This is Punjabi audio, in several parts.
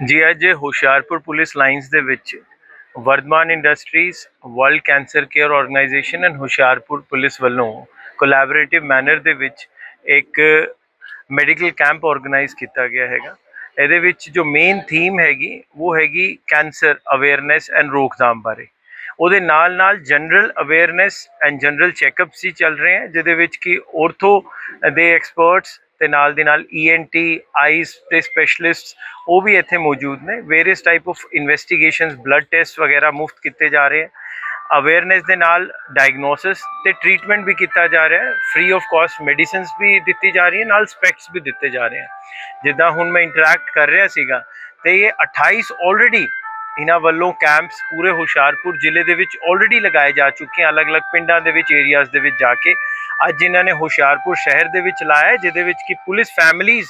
ਜੀ ਅੱਜ ਹੁਸ਼ਿਆਰਪੁਰ ਪੁਲਿਸ ਲਾਈਨਸ ਦੇ ਵਿੱਚ Vardhman industries world cancer care organisation and Hoshiarpur police ਵੱਲੋਂ ਕੋਲੈਬੋਰੇਟਿਵ ਮੈਨਰ ਦੇ ਵਿੱਚ ਇੱਕ ਮੈਡੀਕਲ ਕੈਂਪ ਆਰਗੇਨਾਈਜ਼ ਕੀਤਾ ਗਿਆ ਹੈਗਾ। ਇਹਦੇ ਵਿੱਚ ਜੋ ਮੇਨ ਥੀਮ ਹੈਗੀ, ਉਹ ਹੈਗੀ ਕੈਂਸਰ ਅਵੇਅਰਨੈਸ ਐਂਡ ਰੋਕਥਾਮ ਬਾਰੇ। ਉਹਦੇ ਨਾਲ ਨਾਲ general awareness and general checkups ਹੀ ਚੱਲ ਰਹੇ ਹੈ ਜਿਹਦੇ ਵਿੱਚ ਕਿ ਔਰਥੋ ਦੇ ਐਕਸਪਰਟਸ ਤੇ ਨਾਲ ਦੀ ਨਾਲ ਈਐਨਟੀ ਆਈਸ ਦੇ ਸਪੈਸ਼ਲਿਸਟਸ ਉਹ ਵੀ ਇੱਥੇ ਮੌਜੂਦ ਨੇ। Various type of investigations blood test ਵਗੈਰਾ ਮੁਫਤ ਕੀਤੇ ਜਾ ਰਹੇ ਹੈ ਅਵੇਅਰਨੈਸ ਦੇ ਨਾਲ ਡਾਇਗਨੋਸਿਸ ਤੇ ਟ੍ਰੀਟਮੈਂਟ ਵੀ ਕੀਤਾ ਜਾ ਰਿਹਾ ਹੈ। ਫ੍ਰੀ ਆਫ ਕਾਸਟ ਮੈਡੀਸਿਨਸ ਵੀ ਦਿੱਤੀ ਜਾ ਰਹੀ ਹੈ ਨਾਲ ਸਪੈਕਸ ਵੀ ਦਿੱਤੇ ਜਾ ਰਹੇ ਹਨ ਜਿੱਦਾਂ ਹੁਣ ਮੈਂ ਇੰਟਰੈਕਟ ਕਰ ਰਿਹਾ ਸੀਗਾ, ਤੇ ਇਹ 28 ਆਲਰੇਡੀ ਇਹਨਾਂ ਵੱਲੋਂ ਕੈਂਪਸ ਪੂਰੇ ਹੁਸ਼ਿਆਰਪੁਰ ਜ਼ਿਲ੍ਹੇ ਦੇ ਵਿੱਚ ਆਲਰੇਡੀ ਲਗਾਏ ਜਾ ਚੁੱਕੇ ਹਨ ਅਲੱਗ-ਅਲੱਗ ਪਿੰਡਾਂ ਦੇ ਵਿੱਚ ਏਰੀਆਜ਼ ਦੇ ਵਿੱਚ ਜਾ ਕੇ ਅੱਜ ਇਹਨਾਂ ਨੇ ਹੁਸ਼ਿਆਰਪੁਰ ਸ਼ਹਿਰ ਦੇ ਵਿੱਚ ਲਾਇਆ ਜਿਹਦੇ ਵਿੱਚ ਕਿ ਪੁਲਿਸ ਫੈਮਲੀਜ਼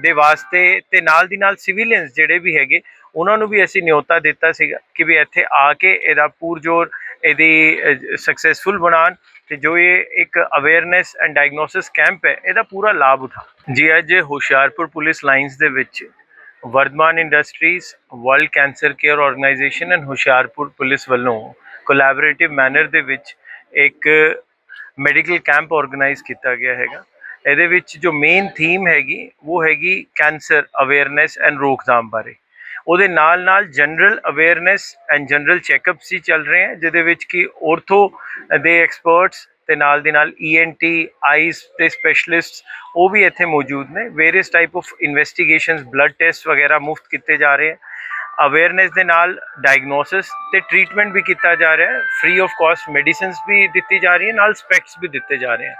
ਦੇ ਵਾਸਤੇ ਤੇ ਨਾਲ ਦੀ ਨਾਲ ਸਿਵਿਲੀਅਨਸ ਜਿਹੜੇ ਵੀ ਹੈਗੇ, ਉਹਨਾਂ ਨੂੰ ਵੀ ਅਸੀਂ ਨਿਯੋਤਾ ਦਿੱਤਾ ਸੀਗਾ ਕਿ ਵੀ ਇੱਥੇ ਆ ਕੇ ਇਹਦਾ ਪੂਰਜੋਰ, ਇਹਦੀ ਸਕਸੈਸਫੁਲ ਬਣਾਉਣ ਤੇ ਜੋ ਇਹ ਇੱਕ ਅਵੇਅਰਨੈਸ ਐਂਡ ਡਾਇਗਨੋਸਿਸ ਕੈਂਪ ਹੈ, ਇਹਦਾ ਪੂਰਾ ਲਾਭ ਉਠਾ ਜੀ, ਅੱਜ ਹੁਸ਼ਿਆਰਪੁਰ ਪੁਲਿਸ ਲਾਈਨਸ ਦੇ ਵਿੱਚ Vardhman industries world cancer care organisation and Hoshiarpur police ਵੱਲੋਂ ਕੋਲੈਬੋਰੇਟਿਵ ਮੈਨਰ ਦੇ ਵਿੱਚ ਇੱਕ ਮੈਡੀਕਲ ਕੈਂਪ ਆਰਗੇਨਾਈਜ਼ ਕੀਤਾ ਗਿਆ ਹੈਗਾ। ਇਹਦੇ ਵਿੱਚ ਜੋ ਮੇਨ ਥੀਮ ਹੈਗੀ, ਉਹ ਹੈਗੀ ਕੈਂਸਰ ਅਵੇਅਰਨੈਸ ਐਂਡ ਰੋਕਥਾਮ ਬਾਰੇ। ਉਹਦੇ ਨਾਲ ਨਾਲ general awareness and general checkups ਹੀ ਚੱਲ ਰਹੇ ਹੈ, ਜਿਹਦੇ ਵਿੱਚ ਕਿ ਔਰਥੋ ਦੇ ਐਕਸਪਰਟਸ ਤੇ ਨਾਲ ਦੇ ਨਾਲ ਈਐਨਟੀ ਆਈਸ ਤੇ ਸਪੈਸ਼ਲਿਸਟਸ ਉਹ ਵੀ ਇੱਥੇ ਮੌਜੂਦ ਨੇ। Various type of investigations blood test ਵਗੈਰਾ ਮੁਫਤ ਕੀਤੇ ਜਾ ਰਹੇ ਹੈ। ਅਵੇਅਰਨੈਸ ਦੇ ਨਾਲ ਡਾਇਗਨੋਸਿਸ ਤੇ ਟ੍ਰੀਟਮੈਂਟ ਵੀ ਕੀਤਾ ਜਾ ਰਿਹਾ ਹੈ। ਫ੍ਰੀ ਆਫ ਕਾਸਟ ਮੈਡੀਸਿਨਸ ਵੀ ਦਿੱਤੀ ਜਾ ਰਹੀ ਹੈ, ਨਾਲ ਸਪੈਕਸ ਵੀ ਦਿੱਤੇ ਜਾ ਰਹੇ ਹਨ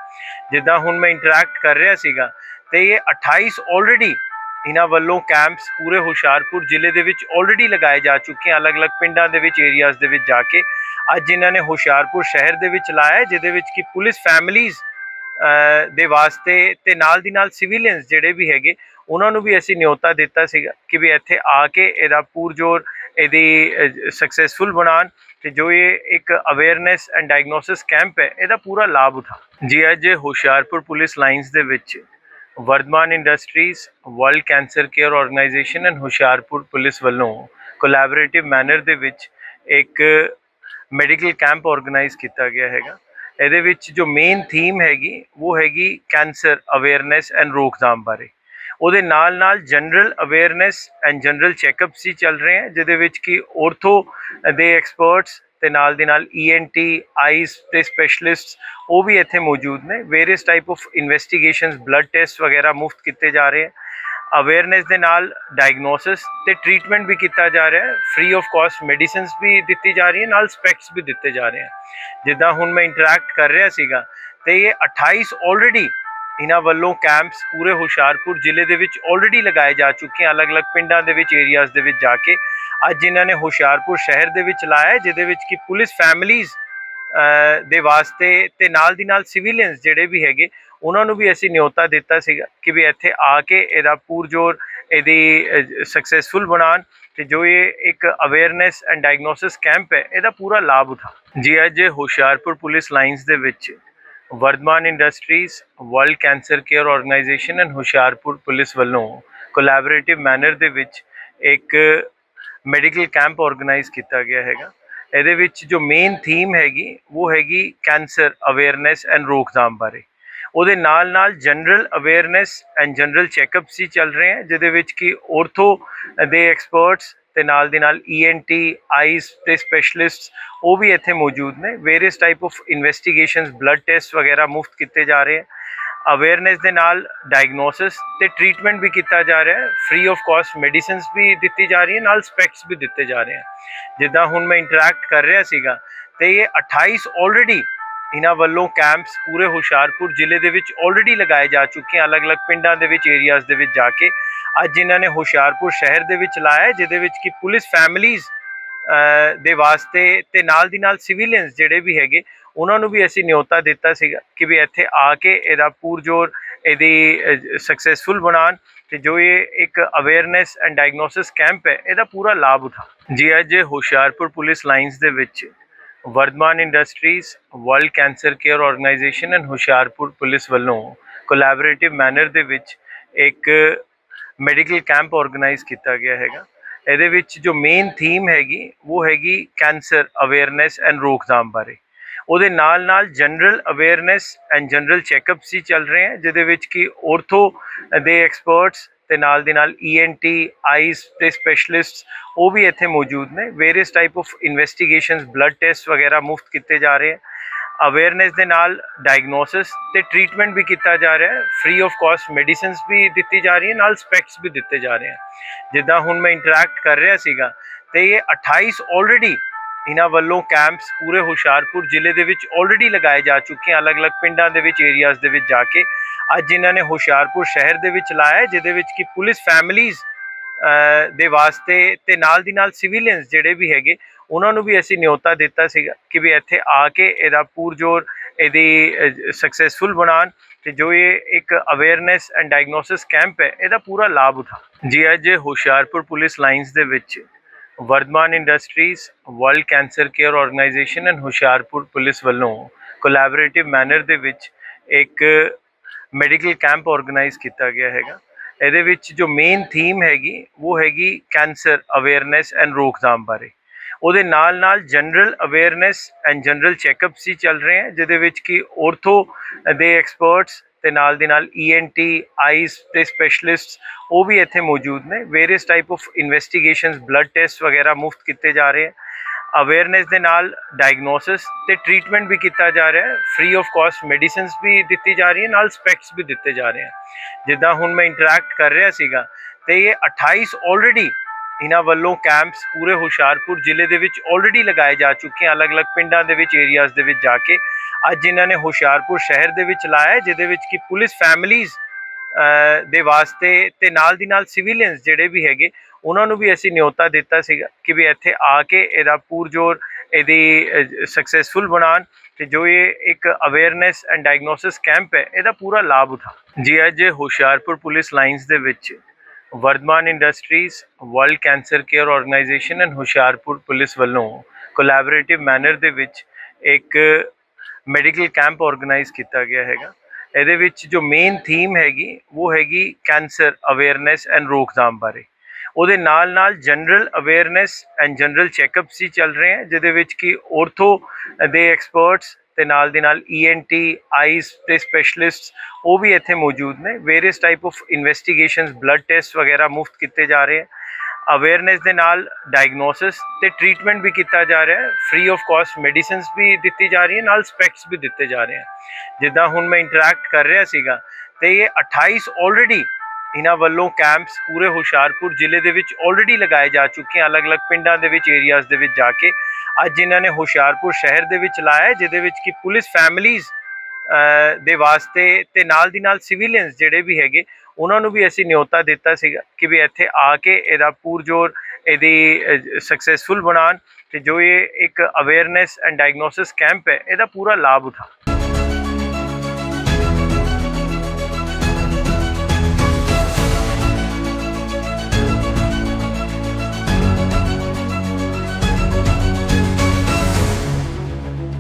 ਜਿੱਦਾਂ ਹੁਣ ਮੈਂ ਇੰਟਰੈਕਟ ਕਰ ਰਿਹਾ ਸੀਗਾ, ਤੇ ਇਹ 28 ਆਲਰੇਡੀ ਇਹਨਾਂ ਵੱਲੋਂ ਕੈਂਪਸ ਪੂਰੇ ਹੁਸ਼ਿਆਰਪੁਰ ਜ਼ਿਲ੍ਹੇ ਦੇ ਵਿੱਚ ਆਲਰੇਡੀ ਲਗਾਏ ਜਾ ਚੁੱਕੇ ਹਨ ਅਲੱਗ-ਅਲੱਗ ਪਿੰਡਾਂ ਦੇ ਵਿੱਚ ਏਰੀਆਜ਼ ਦੇ ਵਿੱਚ ਜਾ ਕੇ ਅੱਜ ਇਹਨਾਂ ਨੇ ਹੁਸ਼ਿਆਰਪੁਰ ਸ਼ਹਿਰ ਦੇ ਵਿੱਚ ਲਾਇਆ ਜਿਹਦੇ ਵਿੱਚ ਕਿ ਪੁਲਿਸ ਫੈਮਿਲੀਆਂ ਦੇ ਵਾਸਤੇ ਤੇ ਨਾਲ ਦੀ ਨਾਲ ਸਿਵਿਲਿਅਨਸ ਜਿਹੜੇ ਵੀ ਹੈਗੇ, ਉਹਨਾਂ ਨੂੰ ਵੀ ਅਸੀਂ ਨਿਯੋਤਾ ਦਿੱਤਾ ਸੀਗਾ ਕਿ ਵੀ ਇੱਥੇ ਆ ਕੇ ਇਹਦਾ ਪੂਰਜੋਰ, ਇਹਦੀ ਸਕਸੈਸਫੁਲ ਬਣਾਉਣ ਤੇ ਜੋ ਇਹ ਇੱਕ ਅਵੇਅਰਨੈਸ ਐਂਡ ਡਾਇਗਨੋਸਿਸ ਕੈਂਪ ਹੈ, ਇਹਦਾ ਪੂਰਾ ਲਾਭ ਉਠਾ। ਜੀ, ਅੱਜ ਹੁਸ਼ਿਆਰਪੁਰ ਪੁਲਿਸ ਲਾਈਨਸ ਦੇ ਵਿੱਚ Vardhman industries world cancer care organisation and Hoshiarpur police ਵੱਲੋਂ ਕੋਲੈਬੋਰੇਟਿਵ ਮੈਨਰ ਦੇ ਵਿੱਚ ਇੱਕ ਮੈਡੀਕਲ ਕੈਂਪ ਆਰਗੇਨਾਈਜ਼ ਕੀਤਾ ਗਿਆ ਹੈਗਾ। ਇਹਦੇ ਵਿੱਚ ਜੋ ਮੇਨ ਥੀਮ ਹੈਗੀ, ਉਹ ਹੈਗੀ ਕੈਂਸਰ ਅਵੇਅਰਨੈਸ ਐਂਡ ਰੋਕਥਾਮ ਬਾਰੇ। ਉਹਦੇ ਨਾਲ ਨਾਲ general awareness and general checkups ਹੀ ਚੱਲ ਰਹੇ ਹੈ ਜਿਹਦੇ ਵਿੱਚ ਕਿ ਔਰਥੋ ਦੇ ਐਕਸਪਰਟਸ ਤੇ ਨਾਲ ਦੀ ਨਾਲ ਈਐਨਟੀ ਆਈਸ ਦੇ ਸਪੈਸ਼ਲਿਸਟਸ ਉਹ ਵੀ ਇੱਥੇ ਮੌਜੂਦ ਨੇ। Various type of investigations blood test ਵਗੈਰਾ ਮੁਫਤ ਕੀਤੇ ਜਾ ਰਹੇ ਹੈ ਅਵੇਅਰਨੈਸ ਦੇ ਨਾਲ ਡਾਇਗਨੋਸਿਸ ਤੇ ਟ੍ਰੀਟਮੈਂਟ ਵੀ ਕੀਤਾ ਜਾ ਰਿਹਾ ਹੈ। ਫ੍ਰੀ ਆਫ ਕਾਸਟ ਮੈਡੀਸਿਨਸ ਵੀ ਦਿੱਤੀ ਜਾ ਰਹੀ ਹੈ ਨਾਲ ਸਪੈਕਸ ਵੀ ਦਿੱਤੇ ਜਾ ਰਹੇ ਹਨ। ਜਿੱਦਾਂ ਹੁਣ ਮੈਂ ਇੰਟਰੈਕਟ ਕਰ ਰਿਹਾ ਸੀਗਾ, ਤੇ ਇਹ 28 ਆਲਰੇਡੀ ਇਹਨਾਂ ਵੱਲੋਂ ਕੈਂਪਸ ਪੂਰੇ ਹੁਸ਼ਿਆਰਪੁਰ ਜ਼ਿਲ੍ਹੇ ਦੇ ਵਿੱਚ ਆਲਰੇਡੀ ਲਗਾਏ ਜਾ ਚੁੱਕੇ ਹਨ। ਅਲੱਗ-ਅਲੱਗ ਪਿੰਡਾਂ ਦੇ ਵਿੱਚ ਏਰੀਆਜ਼ ਦੇ ਵਿੱਚ ਜਾ ਕੇ ਅੱਜ ਇਹਨਾਂ ਨੇ ਹੁਸ਼ਿਆਰਪੁਰ ਸ਼ਹਿਰ ਦੇ ਵਿੱਚ ਲਾਇਆ ਜਿਹਦੇ ਵਿੱਚ ਕਿ ਪੁਲਿਸ ਫੈਮਿਲੀਆਂ ਦੇ ਵਾਸਤੇ ਤੇ ਨਾਲ ਦੀ ਨਾਲ ਸਿਵਿਲੀਅਨਸ ਜਿਹੜੇ ਵੀ ਹੈਗੇ, ਉਹਨਾਂ ਨੂੰ ਵੀ ਅਸੀਂ ਨਿਯੋਤਾ ਦਿੱਤਾ ਸੀਗਾ ਕਿ ਵੀ ਇੱਥੇ ਆ ਕੇ ਇਹਦਾ ਪੂਰਜੋਰ, ਇਹਦੀ ਸਕਸੈਸਫੁਲ ਬਣਾਉਣ ਤੇ ਜੋ ਇਹ ਇੱਕ ਅਵੇਅਰਨੈਸ ਐਂਡ ਡਾਇਗਨੋਸਿਸ ਕੈਂਪ ਹੈ, ਇਹਦਾ ਪੂਰਾ ਲਾਭ ਉਠਾਉਣ। ਜੀ, ਅੱਜ ਹੁਸ਼ਿਆਰਪੁਰ ਪੁਲਿਸ ਲਾਈਨਸ ਦੇ ਵਿੱਚ Vardhman industries world cancer care organisation and Hoshiarpur police ਵੱਲੋਂ ਕੋਲੈਬੋਰੇਟਿਵ ਮੈਨਰ ਦੇ ਵਿੱਚ ਇੱਕ ਮੈਡੀਕਲ ਕੈਂਪ ਆਰਗੇਨਾਈਜ਼ ਕੀਤਾ ਗਿਆ ਹੈਗਾ। ਇਹਦੇ ਵਿੱਚ ਜੋ ਮੇਨ ਥੀਮ ਹੈਗੀ, ਉਹ ਹੈਗੀ ਕੈਂਸਰ ਅਵੇਅਰਨੈਸ ਐਂਡ ਰੋਕਥਾਮ ਬਾਰੇ। ਉਹਦੇ ਨਾਲ ਨਾਲ general awareness and general checkups ਹੀ ਚੱਲ ਰਹੇ ਹੈ ਜਿਹਦੇ ਵਿੱਚ ਕਿ ਔਰਥੋ ਦੇ ਐਕਸਪਰਟਸ ਤੇ ਨਾਲ ਦੀ ਨਾਲ E ਈਐਨਟੀ ਆਈਸ ਦੇ ਸਪੈਸ਼ਲਿਸਟਸ ਉਹ ਵੀ ਇੱਥੇ ਮੌਜੂਦ ਨੇ। Various type of investigations blood test ਵਗੈਰਾ ਮੁਫਤ ਕੀਤੇ ਜਾ ਰਹੇ ਹੈ ਅਵੇਅਰਨੈਸ ਦੇ ਨਾਲ ਡਾਇਗਨੋਸਿਸ ਤੇ ਟ੍ਰੀਟਮੈਂਟ ਵੀ ਕੀਤਾ ਜਾ ਰਿਹਾ ਹੈ। ਫ੍ਰੀ ਆਫ ਕਾਸਟ ਮੈਡੀਸਿਨਸ ਵੀ ਦਿੱਤੀ ਜਾ ਰਹੀ ਹੈ, ਨਾਲ ਸਪੈਕਟਸ ਵੀ ਦਿੱਤੇ ਜਾ ਰਹੇ ਹੈ। ਜਿੱਦਾਂ ਹੁਣ ਮੈਂ ਇੰਟਰੈਕਟ ਕਰ ਰਿਹਾ ਸੀਗਾ, ਤੇ ਇਹ 28 ਆਲਰੇਡੀ ਇਹਨਾਂ ਵੱਲੋਂ ਕੈਂਪਸ ਪੂਰੇ ਹੁਸ਼ਿਆਰਪੁਰ ਜ਼ਿਲ੍ਹੇ ਦੇ ਵਿੱਚ ਆਲਰੇਡੀ ਲਗਾਏ ਜਾ ਚੁੱਕੇ ਹਨ। ਅਲੱਗ-ਅਲੱਗ ਪਿੰਡਾਂ ਦੇ ਵਿੱਚ ਏਰੀਆਜ਼ ਦੇ ਵਿੱਚ ਜਾ ਕੇ ਅੱਜ ਇਹਨਾਂ ਨੇ ਹੁਸ਼ਿਆਰਪੁਰ ਸ਼ਹਿਰ ਦੇ ਵਿੱਚ ਲਾਇਆ ਜਿਹਦੇ ਵਿੱਚ ਕਿ ਪੁਲਿਸ ਫੈਮਿਲੀਜ਼ ਦੇ ਵਾਸਤੇ ਤੇ ਨਾਲ ਦੀ ਨਾਲ ਸਿਵਿਲੀਅਨਸ ਜਿਹੜੇ ਵੀ ਹੈਗੇ, ਉਹਨਾਂ ਨੂੰ ਵੀ ਅਸੀਂ ਨਿਯੋਤਾ ਦਿੱਤਾ ਸੀਗਾ ਕਿ ਵੀ ਇੱਥੇ ਆ ਕੇ ਇਹਦਾ ਪੂਰਜੋਰ, ਇਹਦੀ ਸਕਸੈਸਫੁਲ ਬਣਾਉਣ ਤੇ ਜੋ ਇਹ ਇੱਕ ਅਵੇਅਰਨੈਸ ਐਂਡ ਡਾਇਗਨੋਸਿਸ ਕੈਂਪ ਹੈ, ਇਹਦਾ ਪੂਰਾ ਲਾਭ ਉਠਾਉਣ ਜੀ, ਅੱਜ ਹੁਸ਼ਿਆਰਪੁਰ ਪੁਲਿਸ ਲਾਈਨਸ ਦੇ ਵਿੱਚ Vardhman industries world cancer care organisation and Hoshiarpur police ਵੱਲੋਂ ਕੋਲੈਬੋਰੇਟਿਵ ਮੈਨਰ ਦੇ ਵਿੱਚ ਇੱਕ ਮੈਡੀਕਲ ਕੈਂਪ ਆਰਗੇਨਾਈਜ਼ ਕੀਤਾ ਗਿਆ ਹੈਗਾ। ਇਹਦੇ ਵਿੱਚ ਜੋ ਮੇਨ ਥੀਮ ਹੈਗੀ, ਉਹ ਹੈਗੀ ਕੈਂਸਰ ਅਵੇਅਰਨੈਸ ਐਂਡ ਰੋਕਥਾਮ ਬਾਰੇ। ਉਹਦੇ ਨਾਲ ਨਾਲ general awareness and general checkups ਹੀ ਚੱਲ ਰਹੇ ਹੈ, ਜਿਹਦੇ ਵਿੱਚ ਕਿ ਔਰਥੋ ਦੇ ਐਕਸਪਰਟਸ ਤੇ ਨਾਲ ਦੀ ਨਾਲ E ਈਐਨਟੀ ਆਈਸ ਦੇ ਸਪੈਸ਼ਲਿਸਟਸ ਉਹ ਵੀ ਇੱਥੇ ਮੌਜੂਦ ਨੇ। Various type of investigations blood test ਵਗੈਰਾ ਮੁਫਤ ਕੀਤੇ ਜਾ ਰਹੇ ਹੈ। ਅਵੇਅਰਨੈਸ ਦੇ ਨਾਲ ਡਾਇਗਨੋਸਿਸ ਤੇ ਟ੍ਰੀਟਮੈਂਟ ਵੀ ਕੀਤਾ ਜਾ ਰਿਹਾ ਹੈ। ਫ੍ਰੀ ਆਫ ਕਾਸਟ ਮੈਡੀਸਿਨਸ ਵੀ ਦਿੱਤੀ ਜਾ ਰਹੀ ਹੈ ਨਾਲ ਸਪੈਕਟਸ ਵੀ ਦਿੱਤੇ ਜਾ ਰਹੇ ਹੈ ਜਿੱਦਾਂ ਹੁਣ ਮੈਂ ਇੰਟਰੈਕਟ ਕਰ ਰਿਹਾ ਸੀਗਾ, ਤੇ ਇਹ 28 ਆਲਰੇਡੀ ਇਹਨਾਂ ਵੱਲੋਂ ਕੈਂਪਸ ਪੂਰੇ ਹੁਸ਼ਿਆਰਪੁਰ ਜ਼ਿਲ੍ਹੇ ਦੇ ਵਿੱਚ ਆਲਰੇਡੀ ਲਗਾਏ ਜਾ ਚੁੱਕੇ ਹਨ। ਅਲੱਗ-ਅਲੱਗ ਪਿੰਡਾਂ ਦੇ ਵਿੱਚ ਏਰੀਆਜ਼ ਦੇ ਵਿੱਚ ਜਾ ਕੇ ਅੱਜ ਇਹਨਾਂ ਨੇ ਹੁਸ਼ਿਆਰਪੁਰ ਸ਼ਹਿਰ ਦੇ ਵਿੱਚ ਲਾਇਆ ਜਿਹਦੇ ਵਿੱਚ ਕਿ ਪੁਲਿਸ ਫੈਮਿਲੀਜ਼ ਦੇ ਵਾਸਤੇ ਤੇ ਨਾਲ ਦੀ ਨਾਲ ਸਿਵਿਲੀਅਨਸ ਜਿਹੜੇ ਵੀ ਹੈਗੇ, ਉਹਨਾਂ ਨੂੰ ਵੀ ਅਸੀਂ ਨਿਯੋਤਾ ਦਿੱਤਾ ਸੀਗਾ ਕਿ ਵੀ ਇੱਥੇ ਆ ਕੇ ਇਹਦਾ ਪੂਰਜੋਰ, ਇਹਦੀ ਸਕਸੈਸਫੁਲ ਬਣਾਉਣ ਤੇ ਜੋ ਇਹ ਇੱਕ ਅਵੇਅਰਨੈਸ ਐਂਡ ਡਾਇਗਨੋਸਿਸ ਕੈਂਪ ਹੈ, ਇਹਦਾ ਪੂਰਾ ਲਾਭ ਉਠਾਉਣ ਜੀ, ਅੱਜ ਹੁਸ਼ਿਆਰਪੁਰ ਪੁਲਿਸ ਲਾਈਨਸ ਦੇ ਵਿੱਚ Vardhman industries world cancer care organisation and Hoshiarpur police ਵੱਲੋਂ ਕੋਲੈਬੋਰੇਟਿਵ ਮੈਨਰ ਦੇ ਵਿੱਚ ਇੱਕ ਮੈਡੀਕਲ ਕੈਂਪ ਆਰਗੇਨਾਈਜ਼ ਕੀਤਾ ਗਿਆ ਹੈਗਾ। ਇਹਦੇ ਵਿੱਚ ਜੋ ਮੇਨ ਥੀਮ ਹੈਗੀ, ਉਹ ਹੈਗੀ ਕੈਂਸਰ ਅਵੇਅਰਨੈਸ ਐਂਡ ਰੋਕਥਾਮ ਬਾਰੇ। ਉਹਦੇ ਨਾਲ ਨਾਲ general awareness and general checkups ਹੀ ਚੱਲ ਰਹੇ ਹੈ ਜਿਹਦੇ ਵਿੱਚ ਕਿ ਔਰਥੋ ਦੇ ਐਕਸਪਰਟਸ ਤੇ ਨਾਲ ਦੀ ਨਾਲ E ਈਐਨਟੀ ਆਈਸ ਦੇ ਸਪੈਸ਼ਲਿਸਟਸ ਉਹ ਵੀ ਇੱਥੇ ਮੌਜੂਦ ਨੇ। Various type of investigations blood test ਵਗੈਰਾ ਮੁਫਤ ਕੀਤੇ ਜਾ ਰਹੇ ਹੈ ਅਵੇਅਰਨੈਸ ਦੇ ਨਾਲ ਡਾਇਗਨੋਸਿਸ ਤੇ ਟ੍ਰੀਟਮੈਂਟ ਵੀ ਕੀਤਾ ਜਾ ਰਿਹਾ ਹੈ। ਫ੍ਰੀ ਆਫ ਕਾਸਟ ਮੈਡੀਸਿਨਸ ਵੀ ਦਿੱਤੀ ਜਾ ਰਹੀ ਹੈ ਨਾਲ ਸਪੈਕਟਸ ਵੀ ਦਿੱਤੇ ਜਾ ਰਹੇ ਹੈ ਜਿੱਦਾਂ ਹੁਣ ਮੈਂ ਇੰਟਰੈਕਟ ਕਰ ਰਿਹਾ ਸੀਗਾ, ਤੇ ਇਹ 28 ਆਲਰੇਡੀ ਇਹਨਾਂ ਵੱਲੋਂ ਕੈਂਪਸ ਪੂਰੇ ਹੁਸ਼ਿਆਰਪੁਰ ਜ਼ਿਲ੍ਹੇ ਦੇ ਵਿੱਚ ਆਲਰੇਡੀ ਲਗਾਏ ਜਾ ਚੁੱਕੇ ਹਨ। ਅਲੱਗ-ਅਲੱਗ ਪਿੰਡਾਂ ਦੇ ਵਿੱਚ ਏਰੀਆਜ਼ ਦੇ ਵਿੱਚ ਜਾ ਕੇ। ਅੱਜ ਇਹਨਾਂ ਨੇ ਹੁਸ਼ਿਆਰਪੁਰ ਸ਼ਹਿਰ ਦੇ ਵਿੱਚ ਲਾਇਆ ਜਿਹਦੇ ਵਿੱਚ ਕਿ ਪੁਲਿਸ ਫੈਮਿਲੀਜ਼ ਦੇ ਵਾਸਤੇ ਤੇ ਨਾਲ ਦੀ ਨਾਲ ਸਿਵਿਲੀਅਨਸ ਜਿਹੜੇ ਵੀ ਹੈਗੇ, ਉਹਨਾਂ ਨੂੰ ਵੀ ਅਸੀਂ ਨਿਯੋਤਾ ਦਿੱਤਾ ਸੀਗਾ ਕਿ ਵੀ ਇੱਥੇ ਆ ਕੇ ਇਹਦਾ ਪੂਰਜੋਰ, ਇਹਦੀ ਸਕਸੈਸਫੁਲ ਬਣਾਉਣ ਤੇ ਜੋ ਇਹ ਇੱਕ ਅਵੇਅਰਨੈਸ ਐਂਡ ਡਾਇਗਨੋਸਿਸ ਕੈਂਪ ਹੈ, ਇਹਦਾ ਪੂਰਾ ਲਾਭ ਉਠਾਉਣ। ਜੀ, ਅੱਜ ਹੁਸ਼ਿਆਰਪੁਰ ਪੁਲਿਸ ਲਾਈਨਸ ਦੇ ਵਿੱਚ Vardhman industries world cancer care organisation and Hoshiarpur police ਵੱਲੋਂ ਕੋਲੈਬੋਰੇਟਿਵ ਮੈਨਰ ਦੇ ਵਿੱਚ ਇੱਕ ਮੈਡੀਕਲ ਕੈਂਪ ਆਰਗੇਨਾਈਜ਼ ਕੀਤਾ ਗਿਆ ਹੈਗਾ। ਇਹਦੇ ਵਿੱਚ ਜੋ ਮੇਨ ਥੀਮ ਹੈਗੀ, ਉਹ ਹੈਗੀ ਕੈਂਸਰ ਅਵੇਅਰਨੈਸ ਐਂਡ ਰੋਕਥਾਮ ਬਾਰੇ। ਉਹਦੇ ਨਾਲ ਨਾਲ general awareness and general checkups ਹੀ ਚੱਲ ਰਹੇ ਹੈ, ਜਿਹਦੇ ਵਿੱਚ ਕਿ ਔਰਥੋ ਦੇ ਐਕਸਪਰਟਸ ਤੇ ਨਾਲ ਦੀ ਨਾਲ E ਈਐਨਟੀ ਆਈਜ਼ ਤੇ ਸਪੈਸ਼ਲਿਸਟਸ ਉਹ ਵੀ ਇੱਥੇ ਮੌਜੂਦ ਨੇ। Various type of investigations blood test ਵਗੈਰਾ ਮੁਫਤ ਕੀਤੇ ਜਾ ਰਹੇ ਹੈ। ਅਵੇਅਰਨੈਸ ਦੇ ਨਾਲ ਡਾਇਗਨੋਸਿਸ ਤੇ ਟ੍ਰੀਟਮੈਂਟ ਵੀ ਕੀਤਾ ਜਾ ਰਿਹਾ ਹੈ। ਫ੍ਰੀ ਆਫ ਕਾਸਟ ਮੈਡੀਸਿਨਸ ਵੀ ਦਿੱਤੀ ਜਾ ਰਹੀ ਹੈ ਨਾਲ ਸਪੈਕਟਸ ਵੀ ਦਿੱਤੇ ਜਾ ਰਹੇ ਹੈ ਜਿੱਦਾਂ ਹੁਣ ਮੈਂ ਇੰਟਰੈਕਟ ਕਰ ਰਿਹਾ ਸੀਗਾ, ਤੇ ਇਹ 28 ਆਲਰੇਡੀ ਇਹਨਾਂ ਵੱਲੋਂ ਕੈਂਪਸ ਪੂਰੇ ਹੁਸ਼ਿਆਰਪੁਰ ਜ਼ਿਲ੍ਹੇ ਦੇ ਵਿੱਚ ਆਲਰੇਡੀ ਲਗਾਏ ਜਾ ਚੁੱਕੇ ਹਨ। ਅਲੱਗ-ਅਲੱਗ ਪਿੰਡਾਂ ਦੇ ਵਿੱਚ ਏਰੀਆਜ਼ ਦੇ ਵਿੱਚ ਜਾ ਕੇ ਅੱਜ ਇਹਨਾਂ ਨੇ ਹੁਸ਼ਿਆਰਪੁਰ ਸ਼ਹਿਰ ਦੇ ਵਿੱਚ ਲਾਇਆ ਜਿਹਦੇ ਵਿੱਚ ਕਿ ਪੁਲਿਸ ਫੈਮਿਲੀਜ਼ ਦੇ ਵਾਸਤੇ ਤੇ ਨਾਲ ਦੀ ਨਾਲ ਸਿਵਿਲੀਅਨਸ ਜਿਹੜੇ ਵੀ ਹੈਗੇ, ਉਹਨਾਂ ਨੂੰ ਵੀ ਅਸੀਂ ਨਿਯੋਤਾ ਦਿੱਤਾ ਸੀਗਾ ਕਿ ਵੀ ਇੱਥੇ ਆ ਕੇ ਇਹਦਾ ਪੂਰਜੋਰ, ਇਹਦੀ ਸਕਸੈਸਫੁਲ ਬਣਾਉਣ ਤੇ ਜੋ ਇਹ ਇੱਕ ਅਵੇਅਰਨੈਸ ਐਂਡ ਡਾਇਗਨੋਸਿਸ ਕੈਂਪ ਹੈ, ਇਹਦਾ ਪੂਰਾ ਲਾਭ ਉਠਾਉਣ